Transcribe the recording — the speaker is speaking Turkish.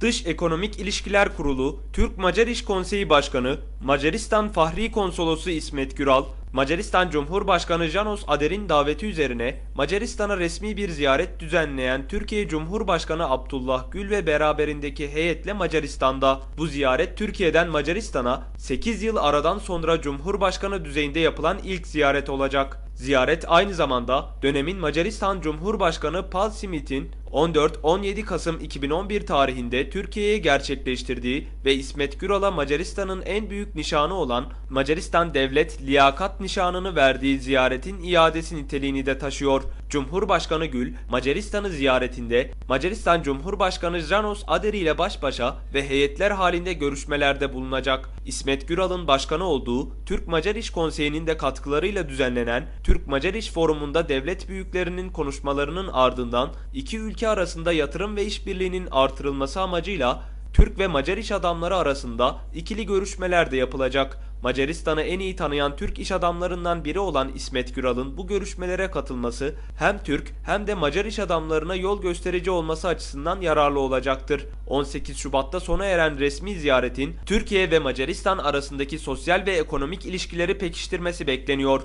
Dış Ekonomik İlişkiler Kurulu, Türk-Macar İş Konseyi Başkanı, Macaristan Fahri Konsolosu İsmet Güral, Macaristan Cumhurbaşkanı Janos Ader'in daveti üzerine Macaristan'a resmi bir ziyaret düzenleyen Türkiye Cumhurbaşkanı Abdullah Gül ve beraberindeki heyetle Macaristan'da. Bu ziyaret Türkiye'den Macaristan'a 8 yıl aradan sonra Cumhurbaşkanı düzeyinde yapılan ilk ziyaret olacak. Ziyaret aynı zamanda dönemin Macaristan Cumhurbaşkanı Paul Smith'in 14-17 Kasım 2011 tarihinde Türkiye'ye gerçekleştirdiği ve İsmet Güral'a Macaristan'ın en büyük nişanı olan Macaristan Devlet Liyakat Nişanını verdiği ziyaretin iadesi niteliğini de taşıyor. Cumhurbaşkanı Gül, Macaristan'ı ziyaretinde Macaristan Cumhurbaşkanı Janos Aderi ile baş başa ve heyetler halinde görüşmelerde bulunacak. İsmet Güral'ın başkanı olduğu Türk-Macar İş Konseyi'nin de katkılarıyla düzenlenen Türk-Macar İş Forumu'nda devlet büyüklerinin konuşmalarının ardından iki ülke arasında yatırım ve işbirliğinin artırılması amacıyla Türk ve Macar iş adamları arasında ikili görüşmeler de yapılacak. Macaristan'ı en iyi tanıyan Türk iş adamlarından biri olan İsmet Güral'ın bu görüşmelere katılması hem Türk hem de Macar iş adamlarına yol gösterici olması açısından yararlı olacaktır. 18 Şubat'ta sona eren resmi ziyaretin Türkiye ve Macaristan arasındaki sosyal ve ekonomik ilişkileri pekiştirmesi bekleniyor.